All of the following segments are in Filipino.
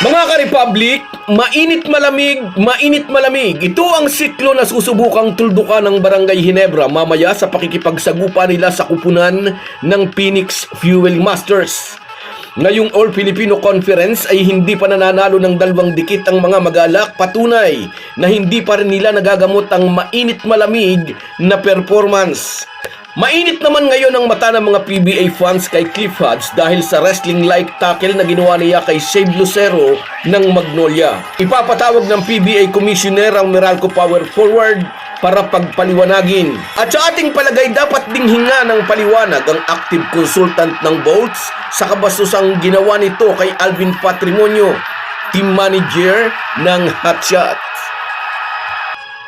Mga ka-Republic, mainit malamig, mainit malamig. Ito ang siklo na susubukang tuldukan ng Barangay Hinebra mamaya sa pakikipagsagupa nila sa kupunan ng Phoenix Fuel Masters. Ngayong All Filipino Conference ay hindi pa nananalo ng dalawang dikit ang mga magalak patunay na hindi pa rin nila nagagamot ang mainit malamig na performance. Mainit naman ngayon ang mata ng mga PBA fans kay Cliff Hodge dahil sa wrestling-like tackle na ginawa niya kay Save Lucero ng Magnolia. Ipapatawag ng PBA Commissioner ang Meralco Power Forward para pagpaliwanagin. At sa ating palagay dapat ding hinga ng paliwanag ang active consultant ng Bolts sa kabastusang ginawa nito kay Alvin Patrimonio, team manager ng Hotshot.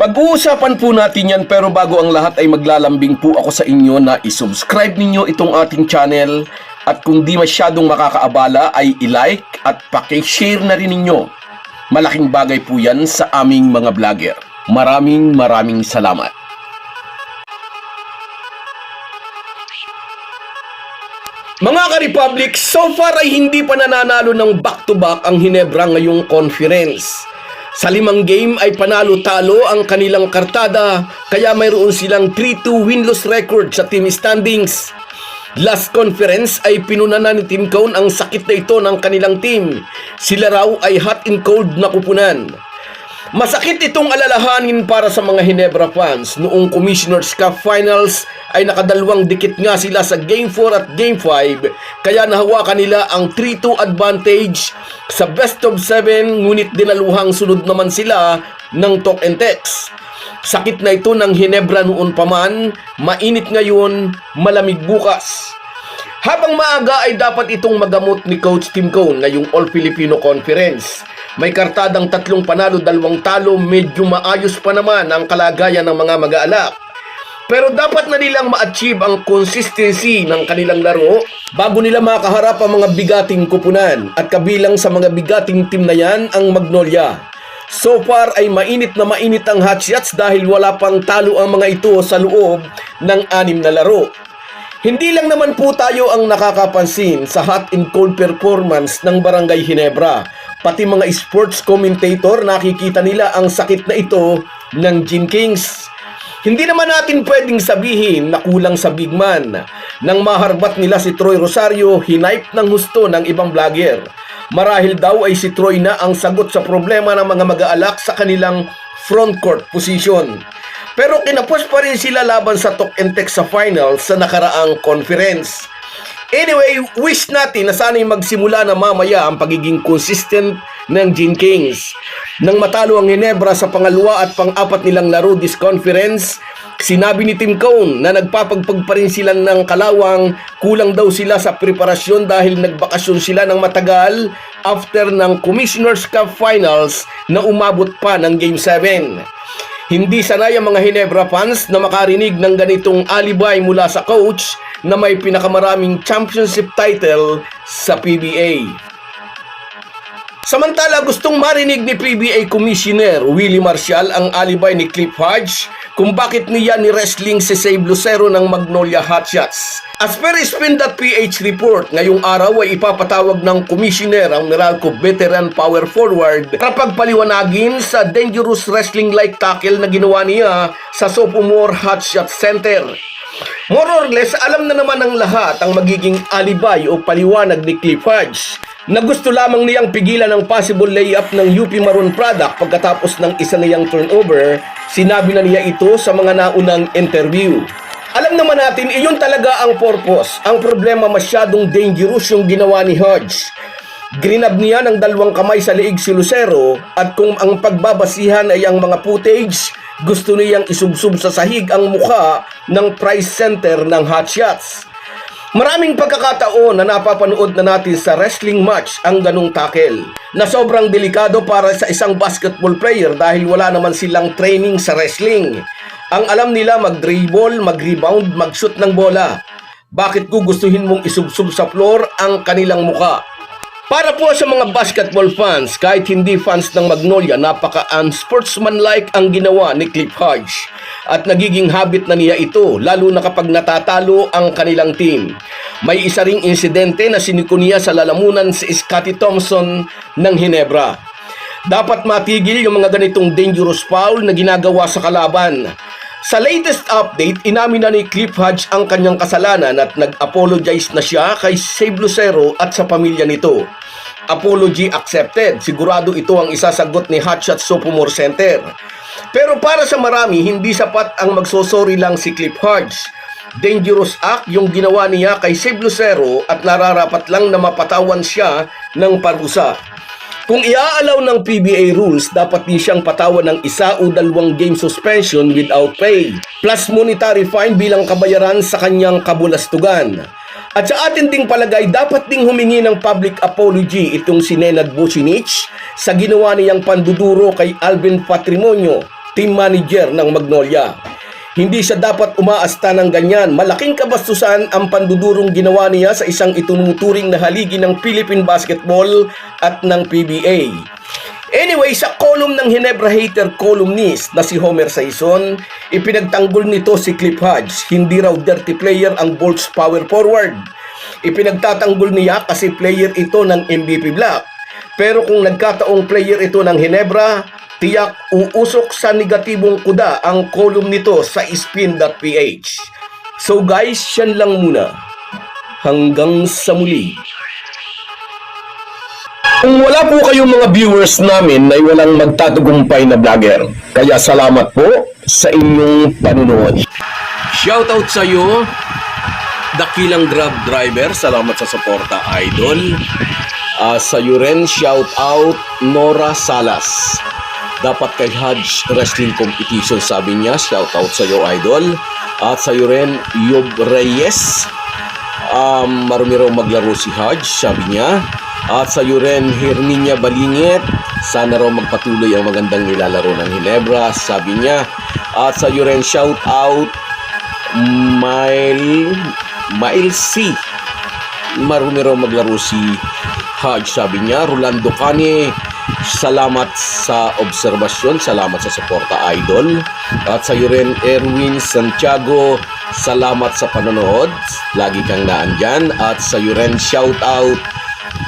Pag-uusapan po natin yan pero bago ang lahat ay maglalambing po ako sa inyo na isubscribe ninyo itong ating channel at kung di masyadong makakaabala ay i-like at pakishare na rin ninyo. Malaking bagay po yan sa aming mga vlogger. Maraming maraming salamat. Mga ka-Republic, so far ay hindi pa nananalo ng back-to-back ang Hinebra ngayong conference. Sa limang game ay panalo-talo ang kanilang kartada kaya mayroon silang 3-2 win-loss record sa team standings. Last conference ay pinunana ni Team Cone ang sakit na ito ng kanilang team. Sila raw ay hot and cold na kupunan. Masakit itong alalahanin para sa mga Hinebra fans. Noong Commissioner's Cup Finals ay nakadalawang dikit nga sila sa Game 4 at Game 5 kaya nahawakan nila ang 3-2 advantage sa best of 7 ngunit dinaluhang sunod naman sila ng talk and text. Sakit na ito ng Hinebra noon pa man, mainit ngayon, malamig bukas. Habang maaga ay dapat itong magamot ni Coach Tim Cone ngayong All-Filipino Conference. May kartadang tatlong panalo, dalawang talo, medyo maayos pa naman ang kalagayan ng mga mag-aalak. Pero dapat na nilang ma-achieve ang consistency ng kanilang laro bago nila makaharap ang mga bigating kupunan at kabilang sa mga bigating team na yan ang Magnolia. So far ay mainit na mainit ang hot shots dahil wala pang talo ang mga ito sa loob ng anim na laro. Hindi lang naman po tayo ang nakakapansin sa hot and cold performance ng Barangay Hinebra. Pati mga sports commentator nakikita nila ang sakit na ito ng Gin Kings. Hindi naman natin pwedeng sabihin na kulang sa big man. Nang maharbat nila si Troy Rosario, hinipe ng husto ng ibang vlogger. Marahil daw ay si Troy na ang sagot sa problema ng mga mag-aalak sa kanilang front court position. Pero kinapos pa rin sila laban sa Talk and Text sa finals sa nakaraang conference. Anyway, wish natin na sana'y magsimula na mamaya ang pagiging consistent ng Gin Kings. Nang matalo ang Ginebra sa pangalawa at pang-apat nilang laro this conference, sinabi ni Tim Cone na nagpapagpag pa rin sila ng kalawang, kulang daw sila sa preparasyon dahil nagbakasyon sila ng matagal after ng Commissioner's Cup Finals na umabot pa ng Game 7. Hindi sanay ang mga Hinebra fans na makarinig ng ganitong alibay mula sa coach na may pinakamaraming championship title sa PBA. Samantala gustong marinig ni PBA Commissioner Willie Marshall ang alibay ni Cliff Hodge kung bakit niya ni wrestling si Save Lucero ng Magnolia Hotshots. As per Spin.ph report, ngayong araw ay ipapatawag ng Commissioner ang Meralco Veteran Power Forward para pagpaliwanagin sa dangerous wrestling-like tackle na ginawa niya sa Sophomore Hotshot Center. More or less, alam na naman ng lahat ang magiging alibay o paliwanag ni Cliff Hodge na gusto lamang niyang pigilan ang possible layup ng UP Maroon product pagkatapos ng isa niyang turnover, sinabi na niya ito sa mga naunang interview. Alam naman natin, iyon talaga ang purpose. Ang problema masyadong dangerous yung ginawa ni Hodge. Grinab niya ng dalawang kamay sa liig si Lucero at kung ang pagbabasihan ay ang mga footage, gusto niyang isubsub sa sahig ang mukha ng price center ng hotshots. Maraming pagkakataon na napapanood na natin sa wrestling match ang ganong tackle na sobrang delikado para sa isang basketball player dahil wala naman silang training sa wrestling. Ang alam nila mag-dribble, mag-rebound, mag-shoot ng bola. Bakit gugustuhin mong isubsub sa floor ang kanilang muka? Para po sa mga basketball fans, kahit hindi fans ng Magnolia, napaka-unsportsmanlike ang ginawa ni Cliff Hodge. At nagiging habit na niya ito, lalo na kapag natatalo ang kanilang team. May isa ring insidente na sinikuniya sa lalamunan si Scotty Thompson ng Hinebra. Dapat matigil yung mga ganitong dangerous foul na ginagawa sa kalaban. Sa latest update, inamin na ni Cliff Hodge ang kanyang kasalanan at nag-apologize na siya kay Save Lucero at sa pamilya nito. Apology accepted. Sigurado ito ang isasagot ni Hotshot Sophomore Center. Pero para sa marami, hindi sapat ang magsosorry lang si Cliff Hodge. Dangerous act yung ginawa niya kay Save Lucero at nararapat lang na mapatawan siya ng parusa. Kung iaalaw ng PBA rules, dapat din siyang patawan ng isa o dalawang game suspension without pay, plus monetary fine bilang kabayaran sa kanyang kabulastugan. At sa atin ding palagay, dapat ding humingi ng public apology itong si Nenad Vucinic sa ginawa niyang panduduro kay Alvin Patrimonio, team manager ng Magnolia. Hindi siya dapat umaasta ng ganyan. Malaking kabastusan ang pandudurong ginawa niya sa isang itunuturing na haligi ng Philippine Basketball at ng PBA. Anyway, sa column ng Hinebra hater columnist na si Homer Saison, ipinagtanggol nito si Cliff Hodge. Hindi raw dirty player ang Bolts power forward. Ipinagtatanggol niya kasi player ito ng MVP Black. Pero kung nagkataong player ito ng Hinebra, tiyak uusok sa negatibong kuda ang column nito sa spin.ph. So guys, yan lang muna. Hanggang sa muli. Kung wala po kayong mga viewers namin ay walang magtatagumpay na vlogger. Kaya salamat po sa inyong panunood. Shoutout sa iyo, Dakilang Grab Driver. Salamat sa suporta, Idol. Ah, sa iyo rin, shoutout Nora Salas. Dapat kay Hajj Wrestling Competition, sabi niya. Shoutout sa iyo, Idol. At sa iyo rin, Yob Reyes. Um, marami raw maglaro si Hajj, sabi niya. At sa iyo rin, Herminia Balingit. Sana raw magpatuloy ang magandang nilalaro ng Hinebra, sabi niya. At sa iyo rin, shout out Mile Mile C. Marumi raw maglaro si Hajj, sabi niya. Rolando Cane, salamat sa obserbasyon, salamat sa suporta, idol. At sa iyo rin, Erwin Santiago, salamat sa panonood. Lagi kang naandyan. At sa iyo rin, shout out